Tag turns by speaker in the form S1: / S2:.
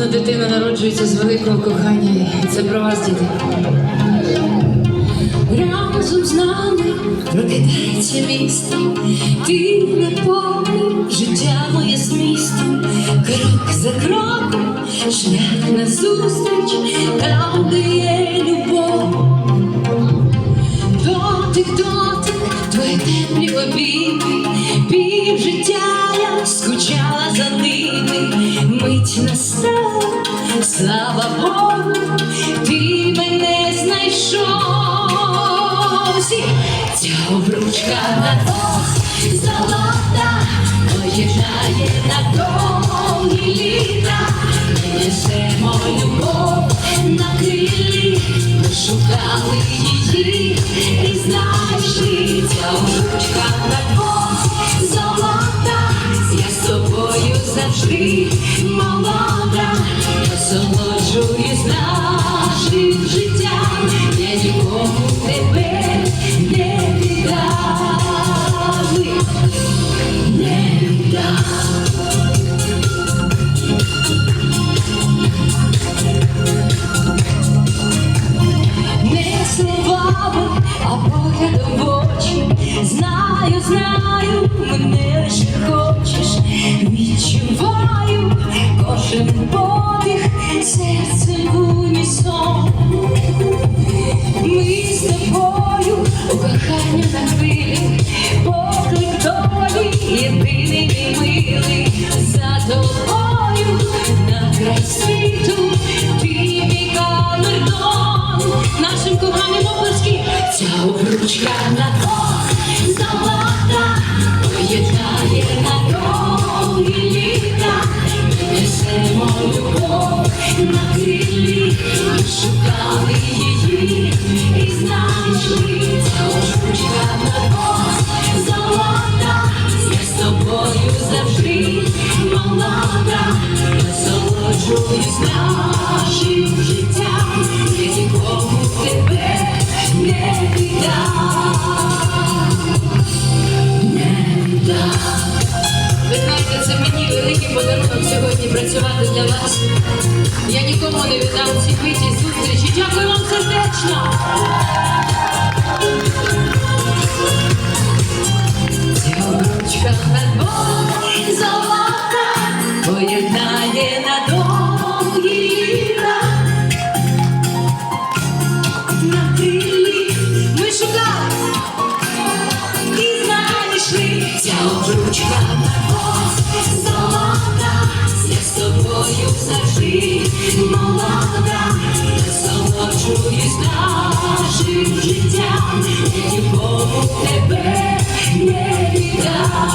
S1: Кожна дитина народжується з великого кохання, і це про вас, діти.
S2: Разом з нами прокидається місто, ти наповнив життя моє змістом, крок за кроком, шлях назустріч, там, де є любов. Слава Богу, ти мене знайшов. Ця обручка на двох золота, поїжджає на довгі літа, ми несемо любов на крилі, шукали її і знайшли. Ця обручка на двох золота, я з тобою завжди молода, насолоджуюсь нашим життям, я нікому тебе не віддам, не віддам. Не словами, а поглядом в. Знаю, знаю, мене лише хочеш. Відчуваю коханню на хвилі, поклик долі, єдиний мій за тобою на край світу, ти мій нашим коханням оплески, ця обручка на двох поєднає на довгі літа, на крилі, шукали насолоджуюсь нашим життям, я нікому тебе не віддам, не віддам.
S1: Ви знаєте, це мені великий подарунок сьогодні працювати для вас. Я нікому не віддам ці миті зустрічі. Дякую вам сердечно.
S2: любов'ю завжди молода, насолоджуюсь нашим життям, нікому тебе не віддам.